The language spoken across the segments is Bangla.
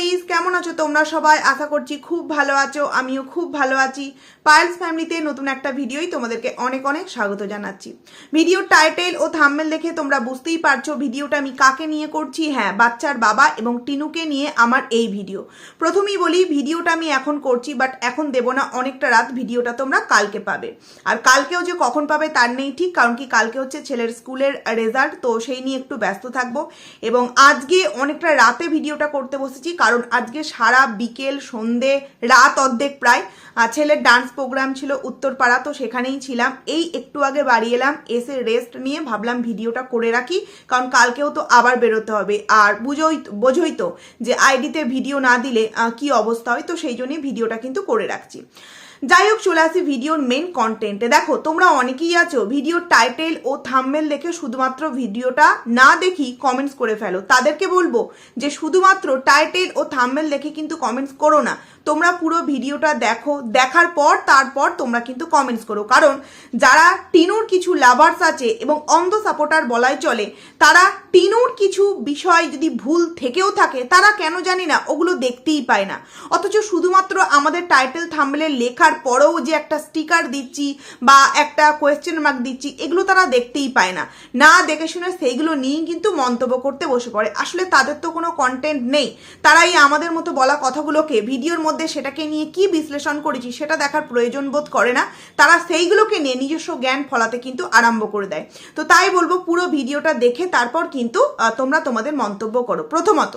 গাইস কেমন আছো তোমরা সবাই? আশা করছি খুব ভালো আছো, আমিও খুব ভালো আছি। পায়েলস ফ্যামিলিতে নতুন একটা ভিডিওই তোমাদেরকে অনেক অনেক স্বাগত জানাচ্ছি। ভিডিওর টাইটেল ও থাম্বেল দেখে তোমরা বুঝতেই পারছ ভিডিওটা আমি কাকে নিয়ে করছি। হ্যাঁ বাচ্চার বাবা এবং টিনুকে নিয়ে আমার এই ভিডিও। প্রথমেই বলি, ভিডিওটা আমি এখন করছি বাট এখন দেব না, অনেকটা রাত ভিডিওটা তোমরা কালকে পাবে। আর কালকেও যে কখন পাবে তার নেই ঠিক, কারণ কি কালকে হচ্ছে ছেলের স্কুলের রেজাল্ট তো সেই নিয়ে একটু ব্যস্ত থাকব। এবং আজকে অনেকটা রাতে ভিডিওটা করতে বসেছি, কারণ আজকে সারা বিকেল, সন্ধে, রাত অর্ধেক প্রায় ছেলের ডান্স প্রোগ্রাম ছিল উত্তরপাড়া, তো সেখানেই ছিলাম। এই একটু আগে বাড়ি এলাম, এসে রেস্ট নিয়ে ভাবলাম ভিডিওটা করে রাখি, কারণ কালকেও তো আবার বেরোতে হবে। আর বুঝোই, বোঝোই তো যে আইডিতে ভিডিও না দিলে কি অবস্থা হয়, তো সেই জন্যই ভিডিওটা কিন্তু করে রাখছি। যাই হোক চলে আসি ভিডিওর মেন কন্টেন্টে দেখো, তোমরা অনেকেই আছো ভিডিওর টাইটেল ও থাম্বেল দেখে শুধুমাত্র ভিডিওটা না দেখি কমেন্টস করে ফেলো। তাদেরকে বলব যে, শুধুমাত্র টাইটেল ও থাম্বেল দেখে কিন্তু কমেন্টস করো না। তোমরা পুরো ভিডিওটা দেখো, দেখার পর তারপর তোমরা কিন্তু কমেন্টস করো। কারণ যারা টিনুর কিছু লাভার্স আছে এবং অন্ধ সাপোর্টার বলাই চলে, তারা টিনুর কিছু বিষয় যদি ভুল থেকেও থাকে, তারা কেন জানি না, ওগুলো দেখতেই পায় না। অথচ শুধুমাত্র আমাদের টাইটেল থাম্বেলে লেখার পরেও যে একটা স্টিকার দিচ্ছি বা একটা কোয়েশ্চেন মার্ক দিচ্ছি, এগুলো তারা দেখতেই পায় না। না দেখে শুনে সেইগুলো নিয়েই কিন্তু মন্তব্য করতে বসে পড়ে। আসলে তাদের তো কোনো কন্টেন্ট নেই। তারাই আমাদের মতো বলা কথাগুলোকে, ভিডিওর মধ্যে সেটাকে নিয়ে কি বিশ্লেষণ করেছি সেটা দেখার প্রয়োজন বোধ করে না। তারা সেইগুলোকে নিয়ে নিজস্ব জ্ঞান ফলাতে কিন্তু আরম্ভ করে দেয়। তো তাই বলব পুরো ভিডিওটা দেখে তারপর কিন্তু তোমরা তোমাদের মন্তব্য করো। প্রথমত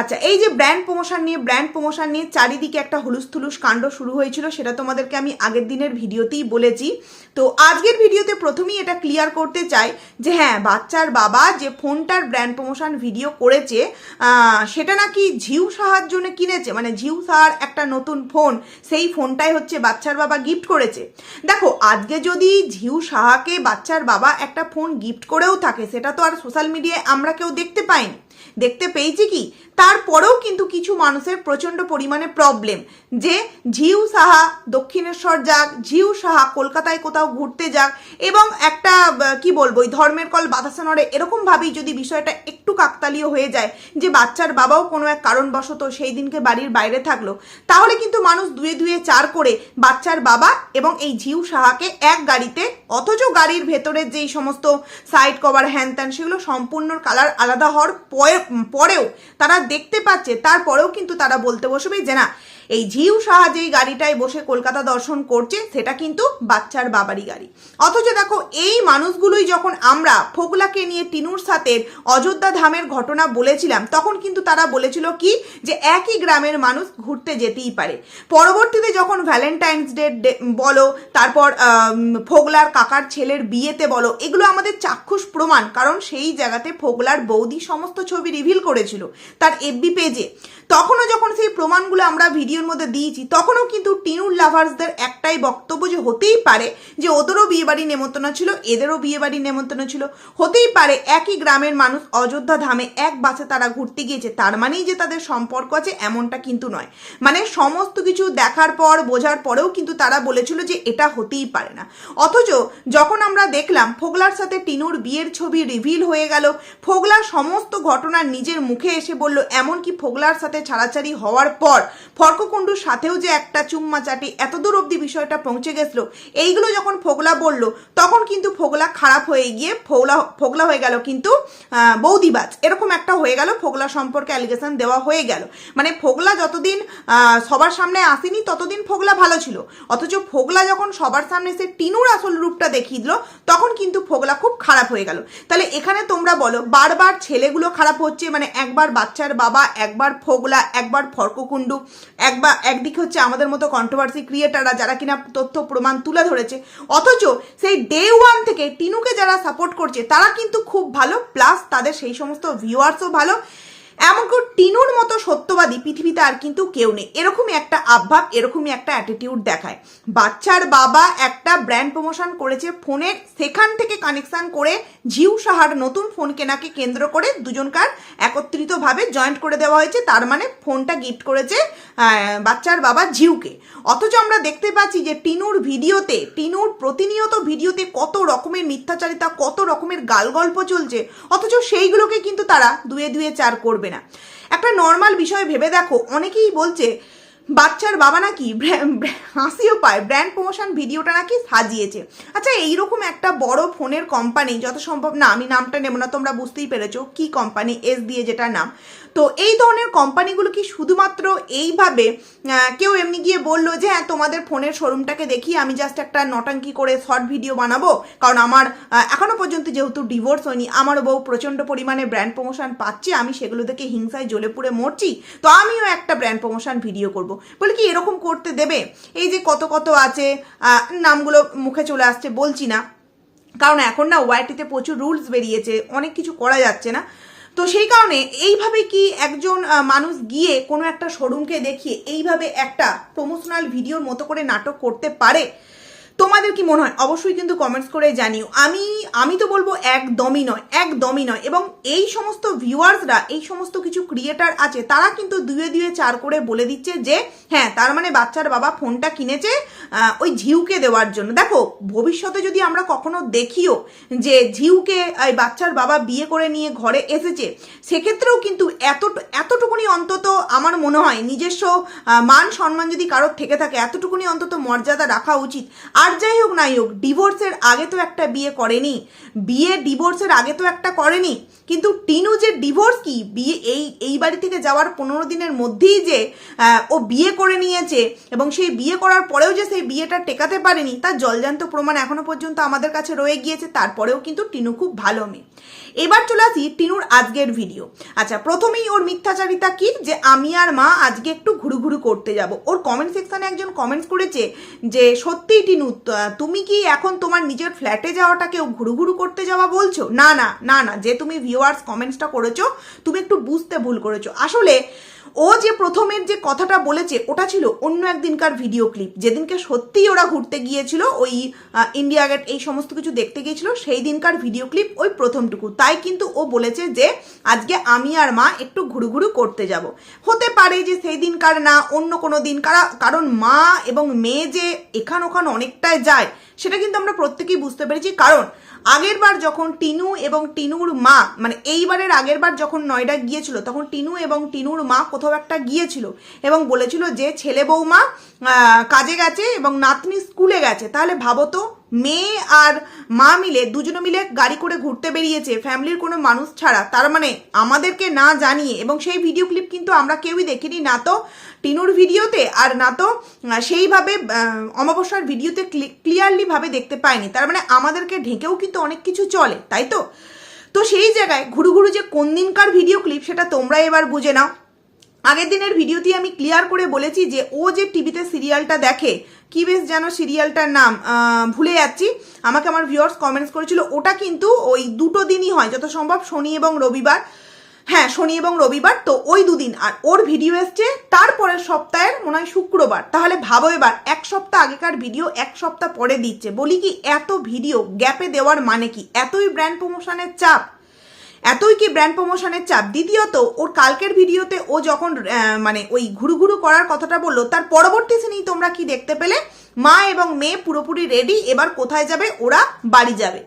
আচ্ছা এই যে ব্র্যান্ড প্রমোশন নিয়ে ব্র্যান্ড প্রমোশন নিয়ে চারিদিকে একটা হুলুস থুলুস কাণ্ড শুরু হয়েছিল, সেটা তোমাদেরকে আমি আগের দিনের ভিডিওতেই বলেছি। তো আজকের ভিডিওতে প্রথমেই এটা ক্লিয়ার করতে চাই যে হ্যাঁ বাচ্চার বাবা যে ফোনটার ব্র্যান্ড প্রমোশন ভিডিও করেছে সেটা নাকি ঝিউ সাহার জন্য কিনেছে? মানে ঝিউ সাহার একটা নতুন ফোন সেই ফোনটাই হচ্ছে বাচ্চার বাবা গিফট করেছে। দেখো, আজকে যদি ঝিউ সাহাকে বাচ্চার বাবা একটা ফোন গিফট করেও থাকে, সেটা তো আর সোশ্যাল মিডিয়ায় আমরা কেউ দেখতে পাইনি। দেখতে পেয়েছি কি? তারপরেও কিন্তু কিছু মানুষের প্রচণ্ড পরিমাণে প্রবলেম যে ঝিউ সাহা দক্ষিণেশ্বর যাক, ঝিউ সাহা কলকাতায় কোথাও ঘুরতে যাক এবং একটা কি বলব, ওই ধর্মের কল বাতাসা নড়ে এরকমভাবেই যদি বিষয়টা একটু কাকতালীয় হয়ে যায়, যে বাচ্চার বাবাও কোনো এক কারণবশত সেই দিনকে বাড়ির বাইরে থাকল, তাহলে কিন্তু মানুষ দুয়ে দুয়ে চার করে বাচ্চার বাবা এবং এই ঝিউ সাহাকে এক গাড়িতে, অথচ গাড়ির ভেতরের যেই সমস্ত সাইড কভার হ্যান ত্যান সেগুলো সম্পূর্ণ কালার আলাদা হওয়ার পরে- পরেও তারা দেখতে পাচ্ছে তারপরেও কিন্তু তারা বলতে বসবে যে না এই ঝিউ সাহা যেই গাড়িটায় বসে কলকাতা দর্শন করছে, সেটা কিন্তু বাচ্চার বাবারই গাড়ি। অথচ দেখো, এই মানুষগুলোই যখন আমরা ফোকলাকে নিয়ে টিনুর সাথে অযোধ্যা ধামের ঘটনা বলেছিলাম, তখন কিন্তু তারা বলেছিল কি, যে একই গ্রামের মানুষ ঘুরতে যেতেই পারে। পরবর্তীতে যখন ভ্যালেন্টাইন্স ডে বলো, তারপর ফোগলার কাকার ছেলের বিয়েতে বলো, এগুলো আমাদের চাক্ষুষ প্রমাণ, কারণ সেই জায়গাতে ফোগলার বৌদি সমস্ত ছবি রিভিল করেছিল, তার এফবি পেজে তখনও যখন সেই প্রমাণগুলো আমরা ভিডিওর মধ্যে দিয়েছি, তখনও কিন্তু টিনুর লাভার্সদের একটাই বক্তব্য যে হতেই পারে যে ওদেরও বিয়েবাড়ি নেমন্তন্ন ছিল, এদেরও বিয়েবাড়ি নেমন্তন্ন ছিল। হতেই পারে একই গ্রামের মানুষ অযোধ্যা ধামে এক বাসে তারা ঘুরতে গিয়েছে, তার মানেই যে তাদের সম্পর্ক আছে এমনটা কিন্তু নয়। মানে সমস্ত কিছু দেখার পর, বোঝার পরেও কিন্তু তারা বলেছিল যে এটা হতেই পারে না। অথচ যখন আমরা দেখলাম, ফোগলার সাথে টিনুর বিয়ের ছবি রিভিল হয়ে গেল, ফোগলা সমস্ত ঘটনা নিজের মুখে এসে বলল, এমনকি ফোগলার সাথে ছাড়াছাড়ি হওয়ার পর ফর্ককুণ্ডুর সাথেও যে একটা চুম্মা চাটি এতদূর অবধি বিষয়টা পৌঁছে গেছিল, এইগুলো যখন ফোগলা বলল, তখন কিন্তু ফোগলা খারাপ হয়ে গিয়ে ফোগলা ফোগলা হয়ে গেল কিন্তু বৌদিবাজ। এরকম একটা হয়ে গেল, ফোগলা সম্পর্কে অ্যালিগেশন দেওয়া হয়ে গেল। মানে ফোগলা যতদিন সবার সামনে আসেনি, ততদিন ফোগলা ভালো ছিল। অথচ ফোগলা যখন সবার সামনে সে টিনুর আসল রূপটা দেখিয়ে দিল তখন কিন্তু ফোগলা খুব খারাপ হয়ে গেল। তাহলে এখানে তোমরা বলো, বারবার ছেলেগুলো খারাপ হচ্ছে মানে একবার বাচ্চার বাবা, একবার ফোগলা একবার ফর্ককুণ্ডু, একবার একদিকে হচ্ছে আমাদের মতো কন্ট্রোভার্সি ক্রিয়েটাররা যারা কিনা তথ্য প্রমাণ তুলে ধরেছে। অথচ সেই ডে ওয়ান থেকে টিনুকে যারা সাপোর্ট করছে, তারা কিন্তু খুব ভালো প্লাস তাদের সেই সমস্ত ভিউয়ার্সও ভালো। এমনকি টিনুর মতো সত্যবাদী পৃথিবীতে আর কিন্তু কেউ নেই। এরকমই একটা আভাব, এরকমই একটা অ্যাটিটিউড দেখায়। বাচ্চার বাবা একটা ব্র্যান্ড প্রমোশন করেছে ফোনের সেখান থেকে কানেকশান করে জিউ সাহার নতুন ফোন কেনাকে কেন্দ্র করে দুজনকার একত্রিতভাবে জয়েন্ট করে দেওয়া হয়েছে। তার মানে ফোনটা গিফট করেছে বাচ্চার বাবা জিউকে। অথচ আমরা দেখতে পাচ্ছি যে টিনুর ভিডিওতে, টিনুর প্রতিনিয়ত ভিডিওতে কত রকমের মিথ্যাচারিতা, কত রকমের গাল গল্প চলছে। অথচ সেইগুলোকে কিন্তু তারা দুয়ে দুয়ে চার করবে না। একটা নর্মাল বিষয় ভেবে দেখো, অনেকেই বলছে, বাচ্চার বাবা নাকি হাসিও পায় ব্র্যান্ড প্রমোশন ভিডিওটা নাকি সাজিয়েছে। আচ্ছা এইরকম একটা বড় ফোনের কোম্পানি যত সম্ভব না, আমি নামটা নেব না, তোমরা বুঝতেই পেরেছ কি কোম্পানি এস দিয়ে যেটা নাম। তো এই ধরনের কোম্পানিগুলো কি শুধুমাত্র এইভাবে কেউ এমনি গিয়ে বলল যে হ্যাঁ তোমাদের ফোনের শোরুমটাকে দেখি আমি জাস্ট একটা নটাঙ্কি করে শর্ট ভিডিও বানাবো। কারণ আমার আহ, এখনও পর্যন্ত যেহেতু ডিভোর্স হয়নি আমারও বউ প্রচণ্ড পরিমাণে ব্র্যান্ড প্রমোশন পাচ্ছে আমি সেগুলো দেখে হিংসায় জ্বলে পুড়ে মরছি তো আমিও একটা ব্র্যান্ড প্রমোশন ভিডিও করব। বলে কি এরকম করতে দেবে? এই যে কত কত আছে নামগুলো মুখে চলে আসছে বলছি না। কারণ এখন না ওয়াইটিতে প্রচুর রুলস বেরিয়েছে অনেক কিছু করা যাচ্ছে না। তো সেই কারণে এইভাবে কি একজন মানুষ গিয়ে কোনো একটা শোরুমকে দেখিয়ে এইভাবে একটা প্রমোশনাল ভিডিওর মতো করে নাটক করতে পারে? তোমাদের কি মনে হয়? অবশ্যই কিন্তু কমেন্টস করে জানিও। আমি আমি তো বলব একদমই নয় একদমই নয়। এবং এই সমস্ত ভিউয়ার্সরা, এই সমস্ত কিছু ক্রিয়েটার আছে, তারা কিন্তু দুয়ে দুয়ে চার করে বলে দিচ্ছে যে হ্যাঁ তার মানে বাচ্চার বাবা ফোনটা কিনেছে ওই ঝিউকে দেওয়ার জন্য। দেখো, ভবিষ্যতে যদি আমরা কখনো দেখিও যে ঝিউকে, এই বাচ্চার বাবা বিয়ে করে নিয়ে ঘরে এসেছে, সেক্ষেত্রেও কিন্তু এত, এতটুকুনি অন্তত আমার মনে হয় নিজস্ব মান সম্মান যদি কারোর থেকে থাকে, এতটুকুনি অন্তত মর্যাদা রাখা উচিত। আর যাই হোক নাই হোক ডিভোর্সের আগে তো একটা বিয়ে করেনি। বিয়ে ডিভোর্সের আগে তো একটা করেনি। কিন্তু টিনু যে ডিভোর্স কি? বিয়ে এই এই বাড়ি থেকে যাওয়ার পনেরো দিনের মধ্যেই যে ও বিয়ে করে নিয়েছে এবং সেই বিয়ে করার পরেও যে সেই বিয়েটা টেকাতে পারেনি, তার জলজান্ত প্রমাণ এখনও পর্যন্ত আমাদের কাছে রয়ে গিয়েছে। তারপরেও কিন্তু টিনু খুব ভালো মেয়ে। এবার চলে আসি টিনুর আজকের ভিডিও আচ্ছা প্রথমেই ওর মিথ্যাচারিতা কি? যে আমি আর মা আজকে একটু ঘুরু ঘুরু করতে যাব। ওর কমেন্ট সেকশানে একজন কমেন্টস করেছে যে, সত্যিই টিনু তুমি কি এখন তোমার নিজের ফ্ল্যাটে যাওয়াটাকেও ঘুরু ঘুরু করতে যাওয়া বলছো? না না না না, যে তুমি ভিউয়ার্স কমেন্টসটা করেছ, তুমি একটু বুঝতে ভুল করেছ। আসলে ও যে প্রথমের যে কথাটা বলেছে, ওটা ছিল অন্য একদিনকার ভিডিও ক্লিপ যেদিনকে সত্যিই ওরা ঘুরতে গিয়েছিল, ওই ইন্ডিয়া গেট এই সমস্ত কিছু দেখতে গিয়েছিল, সেই দিনকার ভিডিও ক্লিপ ওই প্রথমটুকু। তাই কিন্তু ও বলেছে যে, আজকে আমি আর মা একটু ঘুরু ঘুরু করতে যাব। হতে পারে যে সেই দিনকার না, অন্য কোনো দিন, কারা- কারণ মা এবং মেয়ে যে এখান ওখান অনেকটাই যায়, সেটা কিন্তু আমরা প্রত্যেকেই বুঝতে পেরেছি। কারণ আগের বার যখন টিনু এবং টিনুর মা মানে এইবারের আগের বার যখন নয়ডা গিয়েছিল, তখন টিনু এবং টিনুর মা কোথাও একটা গিয়েছিল এবং বলেছিল যে, ছেলে বৌমা কাজে গেছে এবং নাতনি স্কুলে গেছে। তাহলে ভাবো তো, মেয়ে আর মা মিলে, দুজনে মিলে গাড়ি করে ঘুরতে বেরিয়েছে ফ্যামিলির কোনো মানুষ ছাড়া। তার মানে আমাদেরকে না জানিয়ে, এবং সেই ভিডিও ক্লিপ কিন্তু আমরা কেউই দেখিনি, না তো টিনুর ভিডিওতে আর না তো সেইভাবে অমাবস্যার ভিডিওতে ক্লিয়ারলি ভাবে দেখতে পাইনি। তার মানে আমাদেরকে ঢেকেও কিন্তু অনেক কিছু চলে, তাই তো? তো সেই জায়গায় ঘুরু ঘুরু যে কোন দিনকার ভিডিও ক্লিপ সেটা তোমরা এবার বুঝে নাও। আগের দিনের ভিডিওতে আমি ক্লিয়ার করে বলেছি যে ও যে টিভিতে সিরিয়ালটা দেখে, কি বেশ যেন সিরিয়ালটার নাম ভুলে যাচ্ছি। আমাকে আমার ভিউয়ার্স কমেন্টস করেছিল, ওটা কিন্তু ওই দুটো দিনই হয় যত সম্ভব শনি এবং রবিবার। হ্যাঁ শনি এবং রবিবার, তো ওই দুদিন। আর ওর ভিডিও এসছে তারপরের সপ্তাহের মনে হয় শুক্রবার। তাহলে ভাবো এবার, এক সপ্তাহ আগেকার ভিডিও এক সপ্তাহ পরে দিচ্ছে। বলি কি, এত ভিডিও গ্যাপে দেওয়ার মানে কি? এতই ব্র্যান্ড প্রমোশনের চাপ। এতই কি ব্র্যান্ড প্রমোশনের চাপ? দ্বিতীয়ত, ওর কালকের ভিডিওতে ও যখন মানে ওই ঘুরু ঘুরু করার কথাটা বলল, তার পরবর্তী সিনেই তোমরা কি দেখতে পেলে? মা এবং মেয়ে পুরোপুরি রেডি এবার কোথায় যাবে? ওরা বাড়ি যাবে।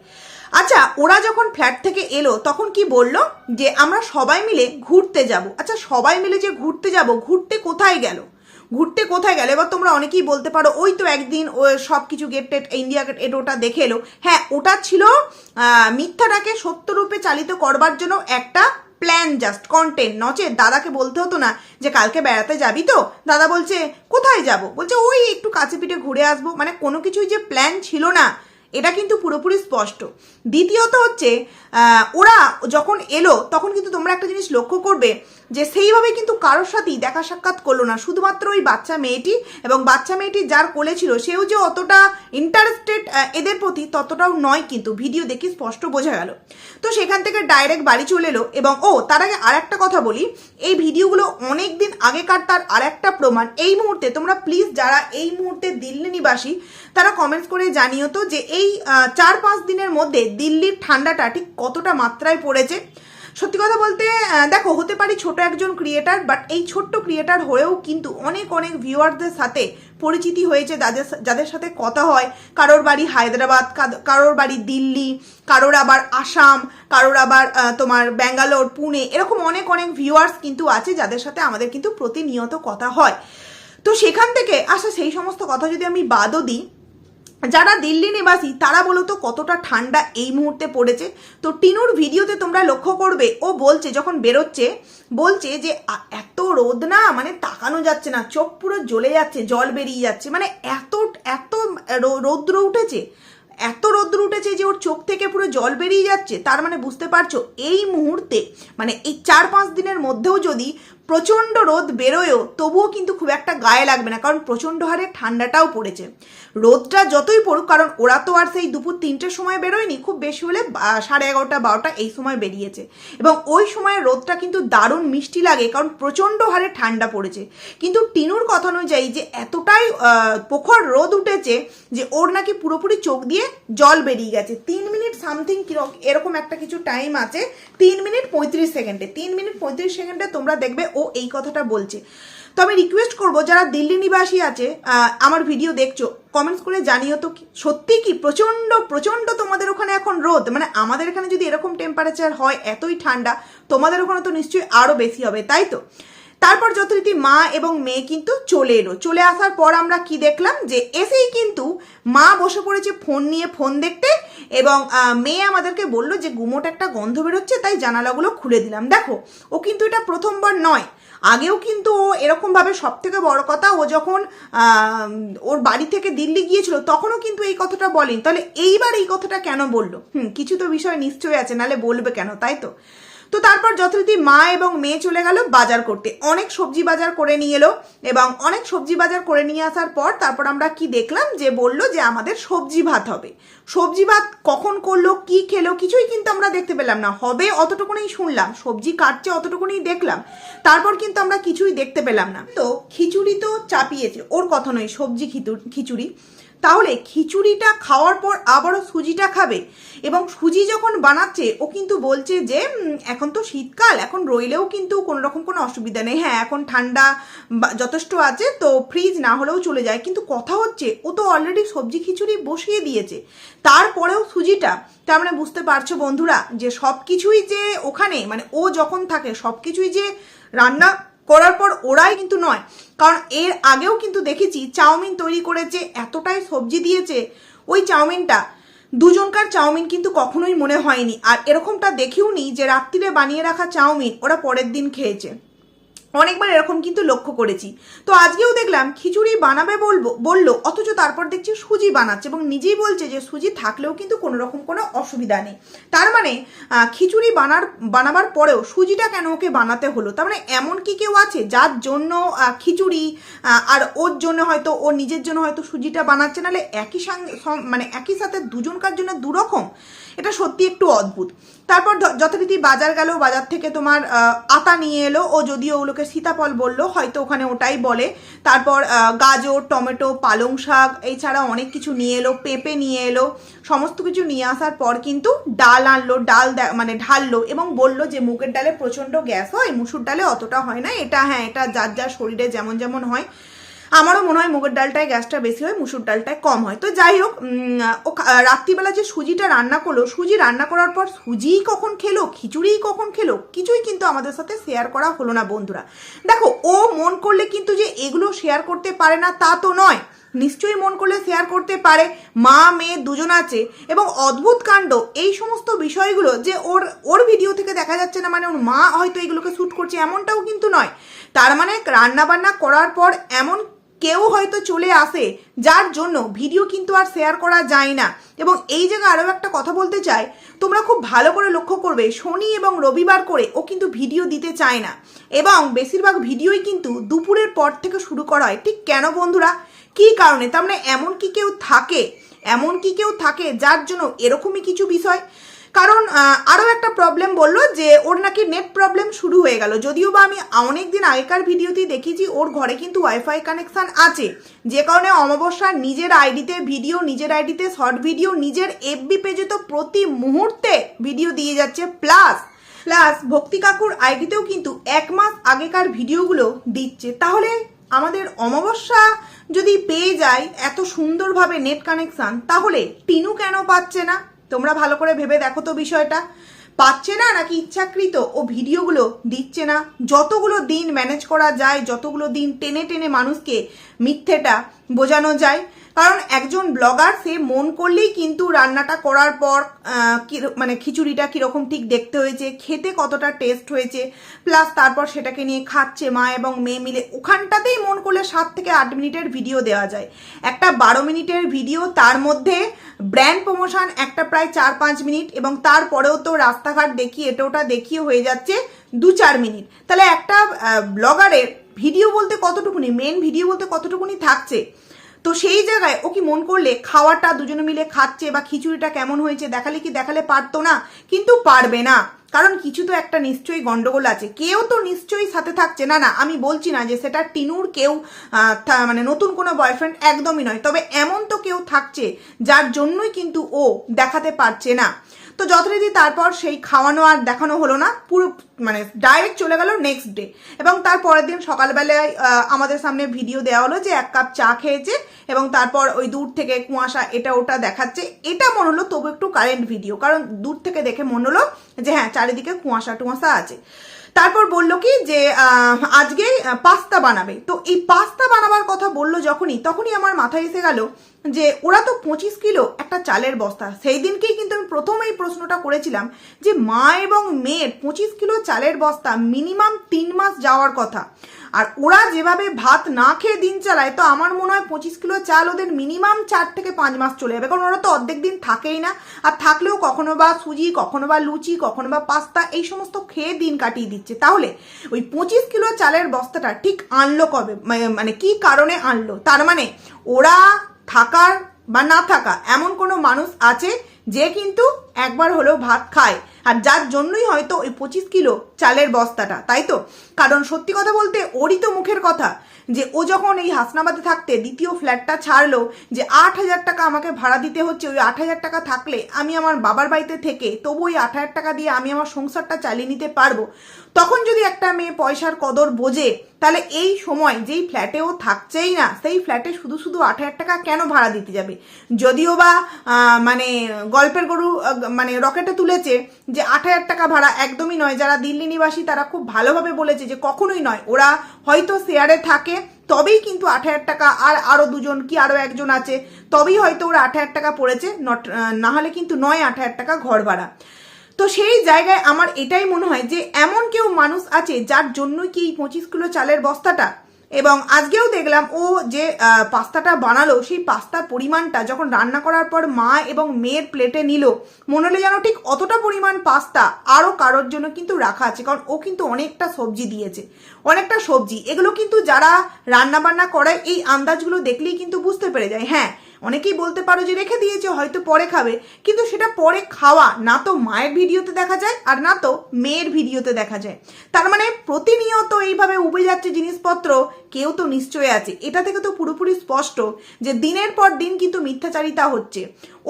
আচ্ছা ওরা যখন ফ্ল্যাট থেকে এলো, তখন কি বলল? যে আমরা সবাই মিলে ঘুরতে যাব। আচ্ছা সবাই মিলে যে ঘুরতে যাব, ঘুরতে কোথায় গেল? ঘুরতে কোথায় গেলে? এবার তোমরা অনেকেই বলতে পারো, ওই তো একদিন ও সব কিছু গেট টেট, ইন্ডিয়া গেট ওটা দেখে এলো। হ্যাঁ ওটা ছিল মিথ্যাটাকে সত্যরূপে চালিত করবার জন্য একটা প্ল্যান জাস্ট কন্টেন্ট নচে দাদাকে বলতে হতো না যে, কালকে বেড়াতে যাবি তো? দাদা বলছে, কোথায় যাব? বলছে, ওই একটু কাছে পিঠে ঘুরে আসব। মানে কোনো কিছুই যে প্ল্যান ছিল না। এটা কিন্তু পুরোপুরি স্পষ্ট। দ্বিতীয়ত হচ্ছে ওরা যখন এলো, তখন কিন্তু তোমরা একটা জিনিস লক্ষ্য করবে যে সেইভাবে কিন্তু কারোর সাথেই দেখা সাক্ষাৎ করল না। শুধুমাত্র ওই বাচ্চা মেয়েটি এবং বাচ্চা মেয়েটি যার কোলে ছিল, সেও যে অতটা ইন্টারেস্টেড এদের প্রতি ততটাও নয় কিন্তু। ভিডিও দেখে স্পষ্ট বোঝা গেল। তো সেখান থেকে ডাইরেক্ট বাড়ি চলে এলো এবং, ও, তার আগে আর একটা কথা বলি। এই ভিডিওগুলো অনেক দিন আগেকার তার আর একটা প্রমাণ। এই মুহূর্তে তোমরা প্লিজ যারা এই মুহূর্তে দিল্লি নিবাসী, তারা কমেন্টস করে জানিও তো যে এই আহ, চার পাঁচ দিনের মধ্যে দিল্লির ঠান্ডাটা ঠিক কতটা মাত্রায় পড়েছে? সত্যি কথা বলতে দেখো হতে পারি ছোট একজন ক্রিয়েটার বাট এই ছোট্ট ক্রিয়েটার হয়েও কিন্তু অনেক অনেক ভিউয়ারদের সাথে পরিচিতি হয়েছে যাদের যাদের সাথে কথা হয়। কারোর বাড়ি হায়দ্রাবাদ কারোর বাড়ি দিল্লি কারোর আবার আসাম কারোর আবার তোমার ব্যাঙ্গালোর পুনে এরকম অনেক অনেক ভিউয়ার্স কিন্তু আছে যাদের সাথে আমাদের কিন্তু প্রতিনিয়ত কথা হয়। তো সেখান থেকে আসা সেই সমস্ত কথা যদি আমি বাদও দিই যারা দিল্লি নিবাসী, তারা বলো তো কতটা ঠান্ডা এই মুহূর্তে পড়েছে। তো টিনুর ভিডিওতে তোমরা লক্ষ্য করবে, ও বলছে, যখন বেরোচ্ছে, বলছে যে এত রোদ না মানে তাকানো যাচ্ছে না, চোখ পুরো জ্বলে যাচ্ছে, জল বেরিয়ে যাচ্ছে। মানে এত এত রৌদ্র উঠেছে, এত রোদ্র উঠেছে যে ওর চোখ থেকে পুরো জল বেরিয়ে যাচ্ছে। তার মানে বুঝতে পারছ, এই মুহূর্তে মানে এই চার পাঁচ দিনের মধ্যেও যদি প্রচণ্ড রোদ বেরোয়ও তবুও কিন্তু খুব একটা গায়ে লাগবে না, কারণ প্রচণ্ড হারে ঠান্ডাটাও পড়েছে। রোদটা যতই পড়ুক, কারণ ওরা তো আর সেই দুপুর তিনটের সময় বেরোয়নি, খুব বেশি হলে সাড়ে এগারোটা, বারোটা এই সময় বেরিয়েছে। এবং ওই সময় রোদটা কিন্তু দারুণ মিষ্টি লাগে, কারণ প্রচণ্ড হারে ঠান্ডা পড়েছে। কিন্তু টিনুর কথা অনুযায়ী যে এতটাই প্রখর রোদ উঠেছে যে ওর নাকি পুরোপুরি চোখ দিয়ে জল বেরিয়ে গেছে। তিন মিনিট সামথিং এরকম একটা কিছু টাইম আছে, তিন মিনিট পঁয়ত্রিশ সেকেন্ডে। তিন মিনিট পঁয়ত্রিশ সেকেন্ডে তোমরা দেখবে ও এই কথাটা বলছে। তো আমি রিকোয়েস্ট করব, যারা দিল্লি নিবাসী আছে আমার ভিডিও দেখছ কমেন্টস করে জানিও তো সত্যি কি প্রচণ্ড প্রচণ্ড তোমাদের ওখানে এখন রোদ? মানে আমাদের এখানে যদি এরকম টেম্পারেচার হয়, এতই ঠান্ডা, তোমাদের ওখানে তো নিশ্চয়ই আরও বেশি হবে, তাই তো? তারপর যথারীতি মা এবং মেয়ে কিন্তু চলে এলো। চলে আসার পর আমরা কি দেখলাম যে এসেই কিন্তু মা বসে পড়েছে ফোন নিয়ে ফোন দেখতে এবং মেয়ে আমাদেরকে বলল যে গুমোট একটা গন্ধ বেরোচ্ছে, তাই জানালাগুলো খুলে দিলাম। দেখো, ও কিন্তু এটা প্রথমবার নয়। আগেও কিন্তু ও এরকমভাবে সব থেকে বড় কথা, ও যখন ওর বাড়ি থেকে দিল্লি গিয়েছিল, তখনও কিন্তু এই কথাটা বলেন। তাহলে এইবার এই কথাটা কেন বলল? হুম, কিছু তো বিষয় নিশ্চয়ই আছে নালে বলবে কেন, তাই তো? তো তারপর যথারীতি মা এবং মেয়ে চলে গেল বাজার করতে। অনেক সবজি বাজার করে নিয়ে এলো এবং অনেক সবজি বাজার করে নিয়ে আসার পর তারপর আমরা কি দেখলাম যে বলল যে আমাদের সবজি ভাত হবে। সবজি ভাত কখন করল, কি খেলো কিছুই কিন্তু আমরা দেখতে পেলাম না। হবে অতটুকুনি শুনলাম, সবজি কাটছে অতটুকুনি দেখলাম। তারপর কিন্তু আমরা কিছুই দেখতে পেলাম না। তো খিচুড়ি তো চাপিয়েছে, ওর কথা নয়, সবজি খিচু- খিচুড়ি। তাহলে খিচুড়িটা খাওয়ার পর আবারও সুজিটা খাবে। এবং সুজি যখন বানাচ্ছে, ও কিন্তু বলছে যে এখন তো শীতকাল, এখন রইলেও কিন্তু কোনো রকম কোনো অসুবিধা নেই। হ্যাঁ এখন ঠান্ডা যথেষ্ট আছে, তো ফ্রিজ না হলেও চলে যায়। কিন্তু কথা হচ্ছে, ও তো অলরেডি সবজি খিচুড়ি বসিয়ে দিয়েছে। তারপরেও সুজিটা, তার মানে বুঝতে পারছ বন্ধুরা, যে সব কিছুই যে ওখানে মানে ও যখন থাকে সব কিছুই যে রান্না করার পর ওরাই কিন্তু নয়। কারণ এর আগেও কিন্তু দেখেছি চাউমিন তৈরি করেছে এতটাই সবজি দিয়েছে, ওই চাউমিনটা। দুজনকার চাউমিন কিন্তু কখনোই মনে হয়নি। আর এরকমটা দেখেও নি যে রাত্রিরে বানিয়ে রাখা চাউমিন ওরা পরের দিন খেয়েছে। অনেকবার এরকম কিন্তু লক্ষ্য করেছি। তো আজকেও দেখলাম খিচুড়ি বানাবে বলব, বলল, অথচ তারপর দেখছি সুজি বানাচ্ছে এবং নিজেই বলছে যে সুজি থাকলেও কিন্তু কোনো রকম কোনো অসুবিধা নেই। তার মানে খিচুড়ি বানার, বানাবার পরেও সুজিটা কেন ওকে বানাতে হলো? তার মানে এমন কি কেউ আছে যার জন্য খিচুড়ি আর ওর জন্য হয়তো, ও নিজের জন্য হয়তো সুজিটা বানাচ্ছে, নাহলে একই সঙ্গে মানে একই সাথে দুজনকার জন্য দুরকম? এটা সত্যি একটু অদ্ভুত। তারপর যথারীতি বাজার গেল, বাজার থেকে তোমার আতা নিয়ে এলো, ও যদিও ওগুলোকে সীতাফল বলল, হয়তো ওখানে ওটাই বলে। তারপর গাজর, টমেটো, পালং শাক, এছাড়া অনেক কিছু নিয়ে এলো, পেঁপে নিয়ে এলো। সমস্ত কিছু নিয়ে আসার পর কিন্তু ডাল আনলো, ডাল মানে ঢাললো এবং বলল যে, মুগের ডালে প্রচণ্ড গ্যাস হয়, মুসুর ডালে অতটা হয় না। এটা হ্যাঁ এটা যার যার শরীরে যেমন যেমন হয় আমারও মনে হয় মুগের ডালটায় গ্যাসটা বেশি হয়, মুসুর ডালটায় কম হয়। তো যাই হোক ও রাত্রিবেলা যে সুজিটা রান্না করল, সুজি রান্না করার পর সুজিই কখন খেলো, খিচুড়িই কখন খেলো, কিছুই কিন্তু আমাদের সাথে শেয়ার করা হলো না, বন্ধুরা। দেখো, ও মন করলে কিন্তু যে এগুলো শেয়ার করতে পারে না, তা তো নয়। নিশ্চয়ই মন করলে শেয়ার করতে পারে, মা, মেয়ে দুজন আছে এবং অদ্ভুত কাণ্ড, এই সমস্ত বিষয়গুলো যে ওর ওর ভিডিও থেকে দেখা যাচ্ছে না মানে ওর মা হয়তো এগুলোকে শ্যুট করছে, এমনটাও কিন্তু নয়। তার মানে রান্না বান্না করার পর এমন কেউ হয়তো চলে আসে, যার জন্য ভিডিও কিন্তু আর শেয়ার করা যায় না। এবং এই জায়গায় আরও একটা কথা বলতে চাই, তোমরা খুব ভালো করে লক্ষ্য করবে, শনি এবং রবিবার করে ও কিন্তু ভিডিও দিতে চায় না। এবং বেশিরভাগ ভিডিওই কিন্তু দুপুরের পর থেকে শুরু করা হয়। ঠিক কেন বন্ধুরা? কী কারণে? তার মানে এমন কি কেউ থাকে? এমন কি কেউ থাকে যার জন্য এরকমই কিছু বিষয়? কারণ আরও একটা প্রবলেম বলল যে, ওর নাকি নেট প্রবলেম শুরু হয়ে গেল। যদিও বা আমি অনেক দিন আগেকার ভিডিওতেই দেখেছি, ওর ঘরে কিন্তু ওয়াইফাই কানেকশান আছে। যে কারণে অমাবস্যার নিজের আইডিতে ভিডিও নিজের আইডিতে শর্ট ভিডিও নিজের এফবি পেজে তো প্রতি মুহূর্তে ভিডিও দিয়ে যাচ্ছে। প্লাস প্লাস ভক্তি কাকুর আইডিতেও কিন্তু এক মাস আগেকার ভিডিওগুলো দিচ্ছে। তাহলে আমাদের অমাবস্যা যদি পেয়ে যায়, এত সুন্দরভাবে নেট কানেকশান তাহলে টিনু কেন পাচ্ছে না? তোমরা ভালো করে ভেবে দেখো তো বিষয়টা। পাচ্ছে না নাকি ইচ্ছাকৃত? ও ভিডিওগুলো দিচ্ছে না। যতগুলো দিন ম্যানেজ করা যায়, যতগুলো দিন টেনে টেনে মানুষকে মিথ্যেটা বোঝানো যায় কারণ একজন ব্লগার, সে মন করলেই কিন্তু রান্নাটা করার পর মানে খিচুড়িটা কীরকম ঠিক দেখতে হয়েছে, খেতে কতটা টেস্ট হয়েছে প্লাস তারপর সেটাকে নিয়ে খাচ্ছে মা এবং মেয়ে মিলে, ওখানটাতেই মন করলে সাত থেকে আট মিনিটের ভিডিও দেওয়া যায়। একটা বারো মিনিটের ভিডিও তার মধ্যে ব্র্যান্ড প্রমোশন একটা প্রায় চার পাঁচ মিনিট এবং তারপরেও তো রাস্তাঘাট দেখিয়ে এটা ওটা দেখিয়ে হয়ে যাচ্ছে দু চার মিনিট। তাহলে একটা ব্লগারের ভিডিও বলতে কতটুকুনি মেন ভিডিও বলতে কতটুকুনি থাকছে? তো সেই জায়গায় ও কি মন করলে খাওয়াটা দুজনে মিলে খাচ্ছে বা খিচুড়িটা কেমন হয়েছে দেখালে কি দেখালে পারতো না? কিন্তু পারবে না। কারণ কিছু তো একটা নিশ্চয়ই গন্ডগোল আছে। কেউ তো নিশ্চয়ই সাথে থাকছে। না না, আমি বলছি না যে সেটা টিনুর কেউ মানে নতুন কোনো বয়ফ্রেন্ড একদমই নয়। তবে এমন তো কেউ থাকছে যার জন্যই কিন্তু ও দেখাতে পারছে না। তো যথারীতি তারপর সেই খাওয়ানো আর দেখানো হলো না। পুরো মানে ডাইরেক্ট চলে গেল নেক্সট ডে এবং তার পরের দিন সকালবেলায় আমাদের সামনে ভিডিও দেওয়া হলো যে এক কাপ চা খেয়েছে এবং তারপর ওই দূর থেকে কুয়াশা এটা ওটা দেখাচ্ছে। এটা মনে হলো তবু একটু কারেন্ট ভিডিও কারণ দূর থেকে দেখে মনে হলো যে হ্যাঁ চারিদিকে কুয়াশা টুয়াশা আছে। তারপর বলল কি যে আজকে পাস্তা বানাবে। তো এই পাস্তা বানাবার কথা বলল যখনই, তখনই আমার মাথায় এসে গেল যে ওরা তো পঁচিশ কিলো একটা চালের বস্তা। সেই দিনকেই কিন্তু আমি প্রথম এই প্রশ্নটা করেছিলাম যে মা এবং মেয়ের পঁচিশ কিলো চালের বস্তা মিনিমাম তিন মাস যাওয়ার কথা। আর ওরা যেভাবে ভাত না খেয়ে দিন চালায়, তো আমার মনে হয় পঁচিশ কিলো চাল ওদের মিনিমাম চার থেকে পাঁচ মাস চলে যাবে। কারণ ওরা তো অর্ধেক দিন থাকেই না। আর থাকলেও কখনো বা সুজি, কখনো বা লুচি, কখনো বা পাস্তা এই সমস্ত খেয়ে দিন কাটিয়ে দিচ্ছে। তাহলে ওই পঁচিশ কিলো চালের বস্তাটা ঠিক আনলো কবে? মানে- মানে কি কারণে আনলো? তার মানে ওরা থাকার বা না থাকা এমন কোনো মানুষ আছে যে কিন্তু একবার হলেও ভাত খায়। আর যার জন্যই হয়তো ওই পঁচিশ কিলো চালের বস্তাটা, তাই তো? কারণ সত্যি কথা বলতে ওরই তো মুখের কথা। যে ও যখন এই হাসনাবাদে থাকতে দ্বিতীয় ফ্ল্যাটটা ছাড়লো যে আট হাজার টাকা আমাকে ভাড়া দিতে হচ্ছে, ওই আট হাজার টাকা থাকলে আমি আমার বাবার বাড়িতে থেকে তবু ওই আট হাজার টাকা দিয়ে আমি আমার সংসারটা চালিয়ে নিতে পারব। তখন যদি একটা মেয়ে পয়সার কদর বোঝে, তাহলে এই সময় যেই ফ্ল্যাটেও থাকছেই না, সেই ফ্ল্যাটে শুধু শুধু আট হাজার টাকা কেন ভাড়া দিতে যাবে? যদিও বা মানে গল্পের গরু মানে রকেটে তুলেছে যে আট হাজার টাকা ভাড়া একদমই নয়। যারা দিল্লি নিবাসী তারা খুব ভালোভাবে বলেছে যে কখনোই নয়। ওরা হয়তো শেয়ারে থাকে তবেই কিন্তু আট হাজার টাকা আর আরও দুজন কি আরও একজন আছে, তবেই হয়তো ওরা আট হাজার টাকা পড়েছে নট না হলে কিন্তু নয় আট হাজার টাকা ঘর ভাড়া। তো সেই জায়গায় আমার এটাই মনে হয় যে এমন কেউ মানুষ আছে যার জন্যই কি এই পঁচিশ কিলো চালের বস্তাটা এবং আজকেও দেখলাম ও যে পাস্তাটা বানালো, সেই পাস্তার পরিমাণটা যখন রান্না করার পর মা এবং মেয়ের প্লেটে নিল, মনে হলো যেন ঠিক অতটা পরিমাণ পাস্তা আরও কারোর জন্য কিন্তু রাখা আছে, কারণ ও কিন্তু অনেকটা সবজি দিয়েছে। অনেকটা সবজি। এগুলো কিন্তু যারা রান্না বান্না করে, এই আন্দাজগুলো দেখলেই কিন্তু বুঝতে পেরে যায়। হ্যাঁ অনেকেই বলতে পারো যে রেখে দিয়েছে, হয়তো পরে খাবে। কিন্তু সেটা পরে খাওয়া, না তো মায়ের ভিডিওতে দেখা যায় আর না তো মেয়ের ভিডিওতে দেখা যায়। তার মানে প্রতিনিয়ত এইভাবে উবে যাচ্ছে জিনিসপত্র কেউ তো নিশ্চয়ই আছে। এটা থেকে তো পুরোপুরি স্পষ্ট যে দিনের পর দিন কিন্তু মিথ্যাচারিতা হচ্ছে।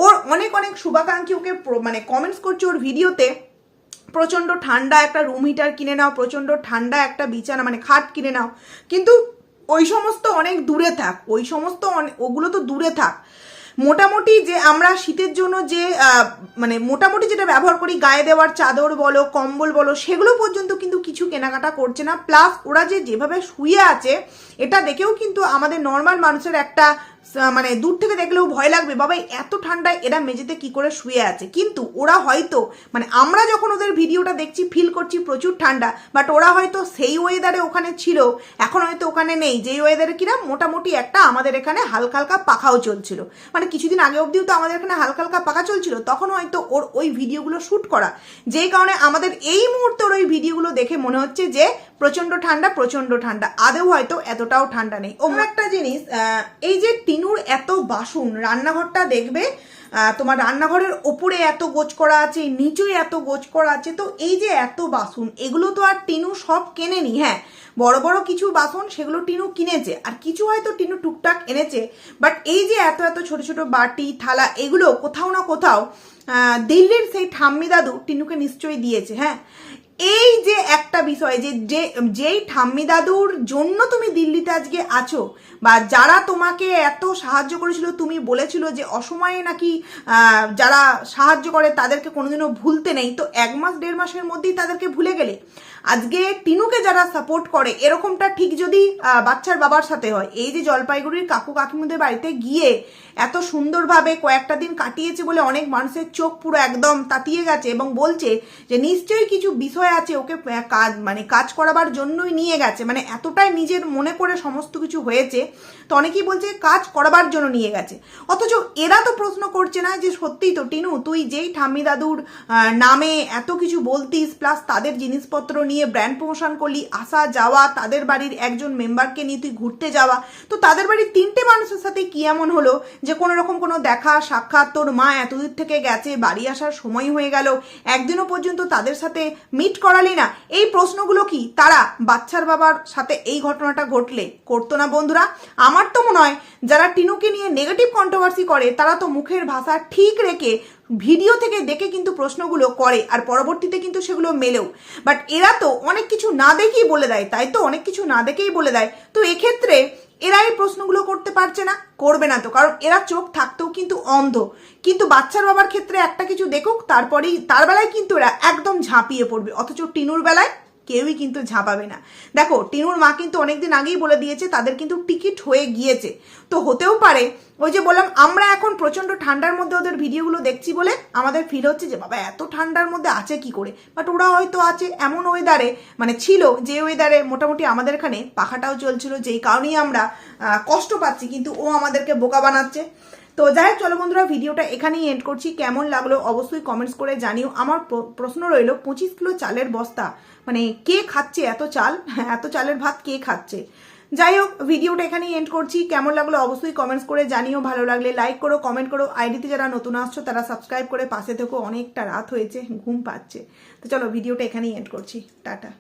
ওর অনেক অনেক শুভাকাঙ্ক্ষী ওকে মানে কমেন্টস করছে ওর ভিডিওতে। প্রচণ্ড ঠান্ডা একটা রুম হিটার কিনে নাও, প্রচণ্ড ঠান্ডা একটা বিছানা মানে খাট কিনে নাও। কিন্তু ওই সমস্ত অনেক দূরে থাক, ওই সমস্ত ওগুলো তো দূরে থাক। মোটামুটি যে আমরা শীতের জন্য যে মানে মোটামুটি যেটা ব্যবহার করি, গায়ে দেওয়ার চাদর বলো, কম্বল বলো, সেগুলো পর্যন্ত কিন্তু কিছু কেনাকাটা করছে না। প্লাস ওরা যে যেভাবে শুয়ে আছে, এটা দেখেও কিন্তু আমাদের নর্মাল মানুষের একটা মানে দূর থেকে দেখলেও ভয় লাগবে বাবা এত ঠান্ডায় এরা মেঝেতে কি করে শুয়ে আছে। কিন্তু ওরা হয়তো মানে আমরা যখন ওদের ভিডিওটা দেখছি ফিল করছি প্রচুর ঠান্ডা বাট ওরা হয়তো সেই ওয়েদারে ওখানে ছিল, এখন হয়তো ওখানে নেই। যেই ওয়েদারে কিনা মোটামুটি একটা আমাদের এখানে হালকা হালকা পাখাও চলছিল। মানে কিছুদিন আগে অবধিও তো আমাদের এখানে হালকা হালকা পাখা চলছিল, তখন হয়তো ওর ওই ভিডিওগুলো শ্যুট করা। যেই কারণে আমাদের এই মুহূর্তে ওর ওই ভিডিওগুলো দেখে মনে হচ্ছে যে প্রচণ্ড ঠান্ডা প্রচণ্ড ঠান্ডা আদেও হয়তো এতটাও ঠান্ডা নেই। অন্য একটা জিনিস এই যে টিনুর এত বাসন, রান্নাঘরটা দেখবে তোমার রান্নাঘরের ওপরে এত গোছ করা আছে নিচুই এত গোছ করা আছে, তো এই যে এত বাসন, এগুলো তো আর টিনু সব কেনেনি হ্যাঁ? বড় বড় কিছু বাসন সেগুলো টিনু কিনেছে, আর কিছু হয়তো টিনু টুকটাক এনেছে বাট এই যে এত এত ছোট ছোট বাটি, থালা, এগুলো কোথাও না কোথাও দিল্লির সেই ঠাম্মি দাদু টিনুকে নিশ্চয়ই দিয়েছে হ্যাঁ? এই যে একটা বিষয় যে যে, যেই ঠাম্মি দাদুর জন্য তুমি দিল্লিতে আজকে আছো, বা যারা তোমাকে এত সাহায্য করেছিল, তুমি বলেছিল যে অসময়ে নাকি যারা সাহায্য করে তাদেরকে কোনোদিনও ভুলতে নেই, তো এক মাস, দেড় মাসের মধ্যেই তাদেরকে ভুলে গেলে। আজকে টিনুকে যারা সাপোর্ট করে, এরকমটা ঠিক যদি বাচ্চার বাবার সাথে হয়। এই যে জলপাইগুড়ির কাকু কাকিমুদের বাড়িতে গিয়ে এত সুন্দরভাবে কয়েকটা দিন কাটিয়েছে বলে অনেক মানুষের চোখ পুরো একদম তাতিয়ে গেছে এবং বলছে যে, নিশ্চয়ই কিছু বিষয় আছে ওকে কাজ মানে কাজ করাবার জন্যই নিয়ে গেছে। মানে এতটাই নিজের মনে করে সমস্ত কিছু হয়েছে, তো অনেকেই বলছে কাজ করাবার জন্য নিয়ে গেছে। অথচ এরা তো প্রশ্ন করছে না যে, সত্যিই তো টিনু, তুই যেই ঠাম্মি দাদুর নামে এত কিছু বলতিস, প্লাস তাদের জিনিসপত্র নিয়ে ব্র্যান্ড প্রমোশন করলি, আসা, যাওয়া, তাদের বাড়ির একজন মেম্বারকে নিয়ে তুই ঘুরতে যাওয়া। তো তাদের বাড়ির তিনটে মানুষের সাথে কি এমন হলো যে কোনো রকম কোনো দেখা, সাক্ষাৎ, তোর মা এতদূর থেকে গেছে, বাড়ি আসার সময় হয়ে গেল, একদিনও পর্যন্ত তাদের সাথে মিট করালি না? এই প্রশ্নগুলো কি? তারা বাচ্চার বাবার সাথে এই ঘটনাটা ঘটলে করতো না বন্ধুরা? আমার তো মনে হয়, যারা টিনুকে নিয়ে নেগেটিভ কন্ট্রোভার্সি করে, তারা তো মুখের ভাষা ঠিক রেখে ভিডিও থেকে দেখে কিন্তু প্রশ্নগুলো করে আর পরবর্তীতে কিন্তু সেগুলো মেলেও। বাট এরা তো অনেক কিছু না দেখেই বলে দেয়, তাই তো? অনেক কিছু না দেখেই বলে দেয়। তো এক্ষেত্রে এরা এই প্রশ্নগুলো করতে পারছে না, করবে না তো। কারণ এরা চোখ থাকতেও কিন্তু অন্ধ। কিন্তু বাচ্চার বাবার ক্ষেত্রে একটা কিছু দেখুক, তারপরেই, তার বেলায় কিন্তু এরা একদম ঝাঁপিয়ে পড়বে। অথচ টিনুর বেলায় কেউই কিন্তু ঝাঁপাবে না। দেখো, টিনুর মা কিন্তু অনেকদিন আগেই বলে দিয়েছে, তাদের কিন্তু টিকিট হয়ে গিয়েছে। তো হতেও পারে, ওই যে বললাম, আমরা এখন প্রচণ্ড ঠান্ডার মধ্যে ওদের ভিডিওগুলো দেখছি বলে আমাদের ফিল হচ্ছে যে, বাবা, এত ঠান্ডার মধ্যে আছে কি করে? বাট ওরা হয়তো আছে এমন ওয়েদারে মানে ছিল যে ওয়েদারে মোটামুটি আমাদের এখানে পাখাটাও চলছিল, যেই কারণেই আমরা কষ্ট পাচ্ছি, কিন্তু ও আমাদেরকে বোকা বানাচ্ছে। তো যাই হোক চলো বন্ধুরা, ভিডিওটা এখানেই এন্ড করছি। কেমন লাগল অবশ্যই কমেন্টস করে জানিও। আমার প্রশ্ন রইল, পঁচিশ কিলো চালের বস্তা মানে কে খাচ্ছে এত চাল? এত চালের ভাত কে খাচ্ছে? যাই হোক ভিডিওটা এখানেই এন্ড করছি। কেমন লাগল অবশ্যই কমেন্টস করে জানিও। ভালো লাগলে লাইক করো কমেন্ট করো। আইডিতে যারা নতুন আসছো, তারা সাবস্ক্রাইব করে পাশে থেকো। অনেকটা রাত হয়েছে, ঘুম পাচ্ছে। তো চলো, ভিডিওটা এখানেই এন্ড করছি। টাটা।